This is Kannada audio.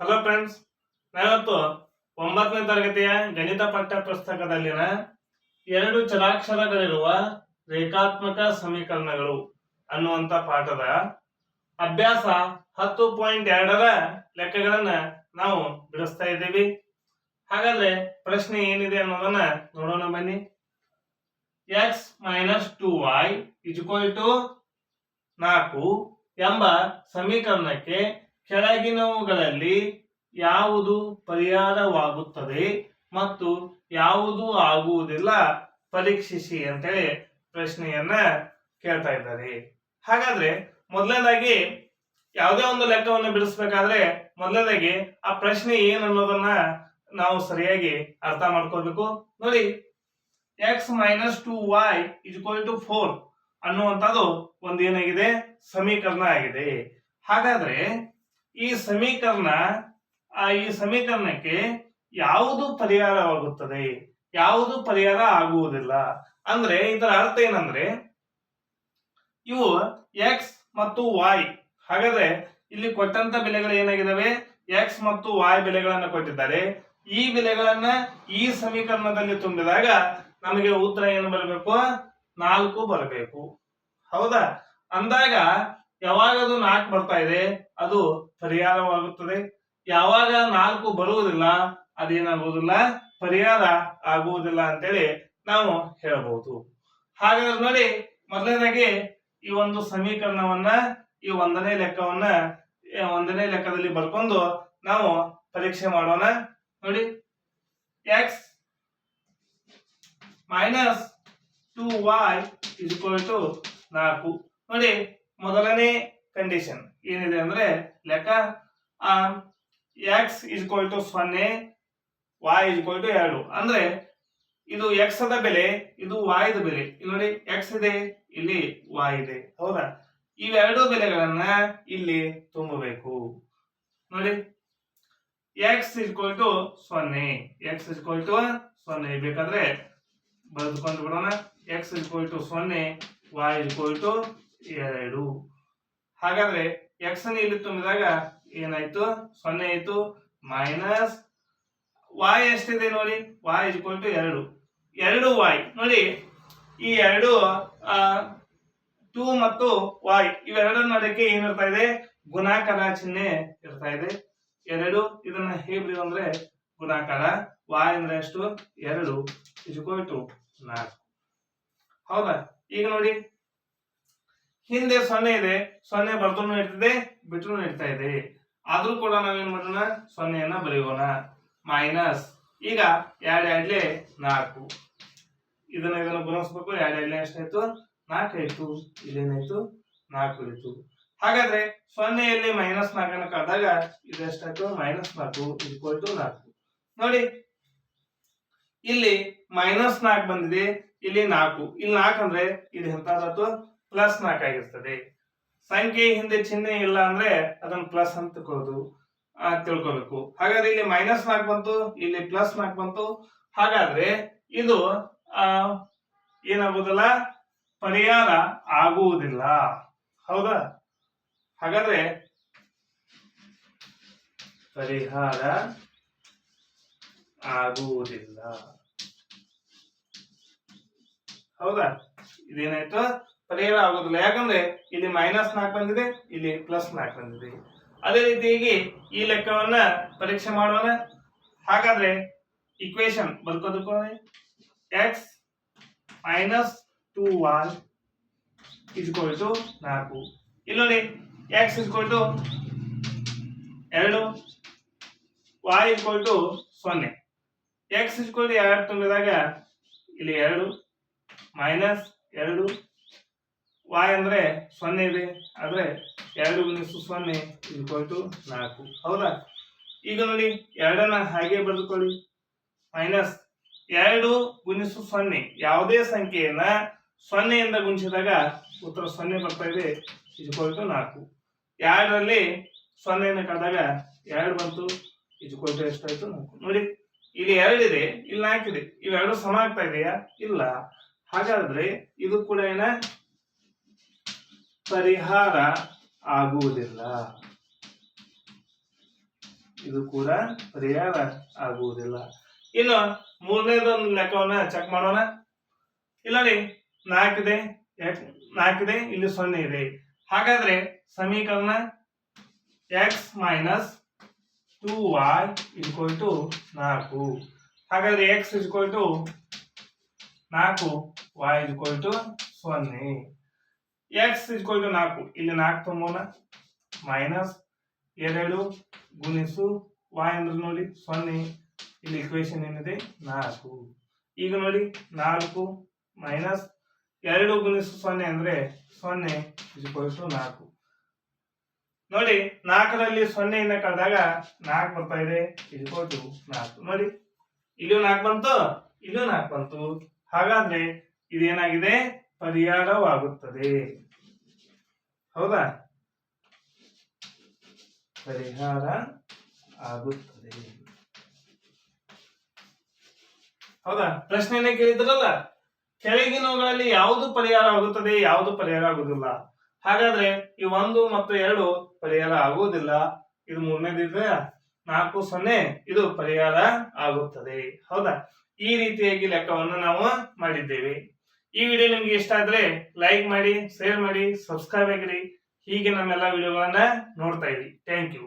ಹಲೋ ಫ್ರೆಂಡ್ಸ್ ನಾವಿವತ್ತು ಒಂಬತ್ತನೇ ತರಗತಿಯ ಗಣಿತ ಪಠ್ಯ ಪುಸ್ತಕದಲ್ಲಿನ ಎರಡು ಚರಾಕ್ಷರಗಳಿರುವ ರೇಖಾತ್ಮಕ ಸಮೀಕರಣಗಳು ಅನ್ನುವಂತ ಪಾಠದ ಅಭ್ಯಾಸ ಹತ್ತು ಪಾಯಿಂಟ್ ಎರಡರ ಲೆಕ್ಕಗಳನ್ನ ನಾವು ಬಿಡಿಸ್ತಾ ಇದ್ದೀವಿ. ಹಾಗಾದ್ರೆ ಪ್ರಶ್ನೆ ಏನಿದೆ ಅನ್ನೋದನ್ನ ನೋಡೋಣ ಬನ್ನಿ. X minus two Y equal to ನಾಲ್ಕು ಎಂಬ ಸಮೀಕರಣಕ್ಕೆ ಕೆಳಗಿನವುಗಳಲ್ಲಿ ಯಾವುದು ಪರಿಹಾರವಾಗುತ್ತದೆ ಮತ್ತು ಯಾವುದು ಆಗುವುದಿಲ್ಲ ಪರೀಕ್ಷಿಸಿ ಅಂತೇಳಿ ಪ್ರಶ್ನೆಯನ್ನ ಕೇಳ್ತಾ ಇದ್ದಾರೆ. ಹಾಗಾದ್ರೆ ಮೊದಲನೇದಾಗಿ ಯಾವುದೇ ಒಂದು ಲೆಕ್ಕವನ್ನು ಬಿಡಿಸ್ಬೇಕಾದ್ರೆ ಮೊದಲನೇದಾಗಿ ಆ ಪ್ರಶ್ನೆ ಏನು ಅನ್ನೋದನ್ನ ನಾವು ಸರಿಯಾಗಿ ಅರ್ಥ ಮಾಡ್ಕೋಬೇಕು ನೋಡಿ X minus two Y equal to four ಅನ್ನುವಂಥದ್ದು ಒಂದು ಏನಾಗಿದೆ ಸಮೀಕರಣ ಆಗಿದೆ. ಹಾಗಾದ್ರೆ ಈ ಸಮೀಕರಣ, ಆ ಈ ಸಮೀಕರಣಕ್ಕೆ ಯಾವುದು ಪರಿಹಾರವಾಗುತ್ತದೆ? ಯಾವುದು ಪರಿಹಾರ ಆಗುವುದಿಲ್ಲ? ಅಂದ್ರೆ ಇದರ ಅರ್ಥ ಏನಂದ್ರೆ, ಇವು ಎಕ್ಸ್ ಮತ್ತು ವಾಯ್ ಹಾಗಾದ್ರೆ ಇಲ್ಲಿ ಕೊಟ್ಟಂತ ಬೆಲೆಗಳು ಏನಾಗಿದಾವೆ? ಎಕ್ಸ್ ಮತ್ತು ವಾಯ್ ಬೆಲೆಗಳನ್ನು ಕೊಟ್ಟಿದ್ದಾರೆ. ಈ ಬೆಲೆಗಳನ್ನ ಈ ಸಮೀಕರಣದಲ್ಲಿ ತುಂಬಿದಾಗ ನಮಗೆ ಉತ್ತರ ಏನು ಬರಬೇಕು? ನಾಲ್ಕು ಬರಬೇಕು. ಹೌದಾ? ಅಂದಾಗ ಯಾವಾಗ ಅದು ನಾಲ್ಕು ಬರ್ತಾ ಇದೆ, ಅದು ಪರಿಹಾರವಾಗುತ್ತದೆ. ಯಾವಾಗ ನಾಲ್ಕು ಬರುವುದಿಲ್ಲ, ಅದೇನಾಗುವುದಿಲ್ಲ? ಪರಿಹಾರ ಆಗುವುದಿಲ್ಲ ಅಂತೇಳಿ ನಾವು ಹೇಳಬಹುದು ಹಾಗಾದ್ರೆ ನೋಡಿ, ಮೊದಲನೇದಾಗಿ ಈ ಒಂದು ಸಮೀಕರಣವನ್ನ, ಈ ಒಂದನೇ ಲೆಕ್ಕವನ್ನ ಒಂದನೇ ಲೆಕ್ಕದಲ್ಲಿ ಬರ್ಕೊಂಡು ನಾವು ಪರೀಕ್ಷೆ ಮಾಡೋಣ. ನೋಡಿ X minus two Y is to ನಾಲ್ಕು. ನೋಡಿ ಮೊದಲನೇ ಕಂಡೀಷನ್ ಏನಿದೆ ಅಂದ್ರೆ ಲೆಕ್ಕ ಎಕ್ಸ್ ಇಸ್ ಟು ಸೊನ್ನೆ ವಾಯ್ ಇಸ್ ಟು ಎರಡು. ಅಂದ್ರೆ ಇದು ಎಕ್ಸ್ ಅದ ಬೆಲೆ, ಇದು ವಾಯ್ ದ ಬೆಲೆ. ಇಲ್ಲಿ ನೋಡಿ ಎಕ್ಸ್ ಇದೆ, ಇಲ್ಲಿ ವಾಯ್ ಇದೆ. ಹೌದಾ? ಇವೆರಡು ಬೆಲೆಗಳನ್ನ ಇಲ್ಲಿ ತುಂಬಬೇಕು. ನೋಡಿ ಎಕ್ಸ್ ಇಸ್ ಟು ಸೊನ್ನೆ. ಎಕ್ಸ್ ಇಸ್ ಟು ಸೊನ್ನೆ. ಬೇಕಾದ್ರೆ ಬರೆದುಕೊಂಡು ಬಿಡೋಣ. ಎಕ್ಸ್ ಇಸ್ ಟು ಸೊನ್ನೆ ವಾಯ್ ಇಸ್ ಟು ಎರಡು. ಹಾಗಾದ್ರೆ ಎಕ್ಸ್ ಅನ್ನು ಇಲ್ಲಿ ತುಂಬಿದಾಗ ಏನಾಯ್ತು? ಸೊನ್ನೆ ಆಯ್ತು. ಮೈನಸ್ ವಾಯ್ ಎಷ್ಟಿದೆ ನೋಡಿ? ವಾಯ್ ಇಸ್ ಟು ಎರಡು. ಎರಡು ವಾಯ್ ನೋಡಿ, ಈ ಎರಡು ಟೂ ಮತ್ತು ವಾಯ್ ಇವೆರಡರ ನಡುವೆ ಏನಿರ್ತಾ ಇದೆ? ಗುಣಾಕಾರ ಚಿಹ್ನೆ ಇರ್ತಾ ಇದೆ. ಎರಡು, ಇದನ್ನ ಹೇಗೆ ಬರೆಯುವ ಅಂದ್ರೆ ಗುಣಾಕಾರ. ವಾಯ್ ಅಂದ್ರೆ ಎಷ್ಟು? ಎರಡು ಇಸ್ ಟು ನಾಲ್ಕು. ಹೌದಾ? ಈಗ ನೋಡಿ ಹಿಂದೆ ಸೊನ್ನೆ ಇದೆ, ಸೊನ್ನೆ ಬರ್ತೂ ಇರ್ತದೆ ಬಿಟ್ಟರು ಇರ್ತಾ ಇದೆ. ಆದ್ರೂ ಕೂಡ ನಾವೇನ್ ಮಾಡೋಣ? ಸೊನ್ನೆಯನ್ನ ಬರೆಯೋಣ. ಮೈನಸ್. ಈಗ ಎರಡು ಎರಡ್ಲೆ ನಾಲ್ಕು. ಇದನ್ನ ಇದನ್ನ ಗುಣಿಸ್ಬೇಕು, ಎರಡು ಎರಡ್ಲೆ ಎಷ್ಟಾಯ್ತು? ನಾಲ್ಕು ಆಯ್ತು ಇಲ್ಲೇನಾಯ್ತು? ನಾಲ್ಕು ಇತ್ತು ಹಾಗಾದ್ರೆ ಸೊನ್ನೆಯಲ್ಲಿ ಮೈನಸ್ ನಾಲ್ಕನ್ನು ಕಳೆದಾಗ ಇದು ಎಷ್ಟಾಯ್ತು? ಮೈನಸ್ ನಾಲ್ಕು ಇಕ್ವಲ್ ಟು ನಾಲ್ಕು. ನೋಡಿ, ಇಲ್ಲಿ ಮೈನಸ್ ನಾಲ್ಕು ಬಂದಿದೆ, ಇಲ್ಲಿ ನಾಲ್ಕು. ಇಲ್ಲಿ ನಾಲ್ಕು ಅಂದ್ರೆ ಇದು ಎಂತಾದತ್ತು ಪ್ಲಸ್ ನಾಲ್ಕು ಆಗಿರ್ತದೆ. ಸಂಖ್ಯೆ ಹಿಂದೆ ಚಿಹ್ನೆ ಇಲ್ಲ ಅಂದ್ರೆ ಅದನ್ನ ಪ್ಲಸ್ ಅಂತ ತಿಳ್ಕೊಬೇಕು. ಹಾಗಾದ್ರೆ ಇಲ್ಲಿ ಮೈನಸ್ ನಾಲ್ಕು ಬಂತು, ಇಲ್ಲಿ ಪ್ಲಸ್ ನಾಲ್ಕು ಬಂತು. ಹಾಗಾದ್ರೆ ಇದು, ಆ ಏನಾಗುವುದಿಲ್ಲ ಪರಿಹಾರ ಆಗುವುದಿಲ್ಲ. ಹೌದಾ? ಹಾಗಾದ್ರೆ ಪರಿಹಾರ ಆಗುವುದಿಲ್ಲ. ಹೌದಾ? ಇದೇನಾಯ್ತು? ಪರಿಹಾರ ಆಗೋದಿಲ್ಲ. ಯಾಕಂದ್ರೆ ಇಲ್ಲಿ ಮೈನಸ್ ನಾಲ್ಕು ಬಂದಿದೆ, ಇಲ್ಲಿ ಪ್ಲಸ್ ನಾಲ್ಕು ಬಂದಿದೆ. ಅದೇ ರೀತಿಯಾಗಿ ಈ ಲೆಕ್ಕವನ್ನ ಪರೀಕ್ಷೆ ಮಾಡೋಣ. ಹಾಗಾದ್ರೆ equation ಬರ್ಕೋದಕ್ಕೆ X minus two one equal to ನಾಲ್ಕು. ಇಲ್ಲಿ ನೋಡಿ ಎಕ್ಸ್ ಇಸ್ಕೋಲ್ ಟು ಎರಡು. ವಾಯ್ ಇಸ್ಕೋಲ್ ಟು ಸೊನ್ನೆ. ಎಕ್ಸ್ ಇಸ್ಕೋಲ್ ಎರಡು ತುಂಬಿದಾಗ ಇಲ್ಲಿ ಎರಡು ಮೈನಸ್ ಎರಡು. ವಾಯ್ ಅಂದ್ರೆ ಸೊನ್ನೆ ಇದೆ. ಆದರೆ ಎರಡು ಗುಣಿಸು ಸೊನ್ನೆ ಇಕ್ವಲ್ ಟು ನಾಲ್ಕು. ಹೌದಾ? ಈಗ ನೋಡಿ, ಎರಡನ್ನ ಹಾಗೆ ಬರೆದುಕೊಳ್ಳಿ. ಮೈನಸ್ ಎರಡು ಗುಣಿಸು ಸೊನ್ನೆ. ಯಾವುದೇ ಸಂಖ್ಯೆಯನ್ನ ಸೊನ್ನೆಯಿಂದ ಗುಣಿಸಿದಾಗ ಉತ್ತರ ಸೊನ್ನೆ ಬರ್ತಾ ಇದೆ ಇಕ್ವಲ್ ಟು ನಾಲ್ಕು. ಎರಡರಲ್ಲಿ ಸೊನ್ನೆಯನ್ನು ಕಳೆದಾಗ ಎರಡು ಬಂತು ಇಕ್ವಲ್ ಟು ಎಷ್ಟಾಯ್ತು? ನಾಲ್ಕು. ನೋಡಿ, ಇಲ್ಲಿ ಎರಡಿದೆ, ಇಲ್ಲಿ ನಾಲ್ಕಿದೆ. ಇವೆರಡು ಸಮ ಆಗ್ತಾ ಇದೆಯಾ? ಇಲ್ಲ. ಹಾಗಾದ್ರೆ ಇದು ಕೂಡ ಏನ? ಪರಿಹಾರ ಆಗುವುದಿಲ್ಲ. ಇದು ಕೂಡ ಪರಿಹಾರ ಆಗುವುದಿಲ್ಲ. ಇನ್ನು ಮೂರನೇದೊಂದು ಲೆಕ್ಕವನ್ನ ಚೆಕ್ ಮಾಡೋಣ. ಇಲ್ಲ ನೋಡಿ ನಾಲ್ಕಿದೆ ನಾಲ್ಕಿದೆ ಇಲ್ಲಿ ಸೊನ್ನೆ ಇದೆ. ಹಾಗಾದ್ರೆ ಸಮೀಕರಣ X minus two Y equal to ನಾಲ್ಕು. ಹಾಗಾದ್ರೆ ಎಕ್ಸ್ ಇಕ್ವಲ್ ಟು ನಾಲ್ಕು ವೈ ಇಕ್ವಲ್ ಟು ಸೊನ್ನೆ. ಎಕ್ಸ್ ಇಕ್ವಲ್ ಟು ನಾಲ್ಕು. ಇಲ್ಲಿ ನಾಲ್ಕು ತೊಂಬೋಣ. ಮೈನಸ್ ಎರಡು ಗುಣಿಸು ವಾಯ್ ಅಂದ್ರೆ ನೋಡಿ ಸೊನ್ನೆ. ಇಲ್ಲಿ ಇಕ್ವೇಶನ್ ಏನಿದೆ? ನಾಲ್ಕು. ಈಗ ನೋಡಿ ನಾಲ್ಕು ಮೈನಸ್ ಎರಡು ಗುಣಿಸು ಸೊನ್ನೆ ಅಂದ್ರೆ ಸೊನ್ನೆ ಟು ನಾಲ್ಕು. ನೋಡಿ ನಾಲ್ಕರಲ್ಲಿ ಸೊನ್ನೆಯಿಂದ ಕಳೆದಾಗ ನಾಲ್ಕು ಬರ್ತಾ ಇದೆ. ಟು ನಾಲ್ಕು. ನೋಡಿ ಇಲ್ಲೂ ನಾಲ್ಕು ಬಂತು ಇಲ್ಲೂ ನಾಲ್ಕು ಬಂತು. ಹಾಗಾದ್ರೆ ಇದೇನಾಗಿದೆ? ಪರಿಹಾರವಾಗುತ್ತದೆ. ಹೌದಾ? ಪರಿಹಾರ ಆಗುತ್ತದೆ. ಹೌದಾ? ಪ್ರಶ್ನೆಯನ್ನೇ ಕೇಳಿದ್ರಲ್ಲ? ಕೆಳಗಿನವುಗಳಲ್ಲಿ ಯಾವುದು ಪರಿಹಾರ ಆಗುತ್ತದೆ ಯಾವುದು ಪರಿಹಾರ ಆಗುದಿಲ್ಲ ಹಾಗಾದ್ರೆ ಈ ಒಂದು ಮತ್ತು ಎರಡು ಪರಿಹಾರ ಆಗುವುದಿಲ್ಲ. ಇದು ಮೂರನೇದಿದ್ರೆ ನಾಲ್ಕು, ಸೊನ್ನೆ, ಇದು ಪರಿಹಾರ ಆಗುತ್ತದೆ. ಹೌದಾ? ಈ ರೀತಿಯಾಗಿ ಲೆಕ್ಕವನ್ನು ನಾವು ಮಾಡಿದ್ದೇವೆ. ಈ ವಿಡಿಯೋ ನಿಮ್ಗೆ ಇಷ್ಟ ಆದ್ರೆ ಲೈಕ್ ಮಾಡಿ ಶೇರ್ ಮಾಡಿ ಸಬ್ಸ್ಕ್ರೈಬ್ ಆಗಿರಿ. ಹೀಗೆ ನಮ್ಮೆಲ್ಲ ವಿಡಿಯೋಗಳನ್ನ ನೋಡ್ತಾ ಇರಿ. Thank you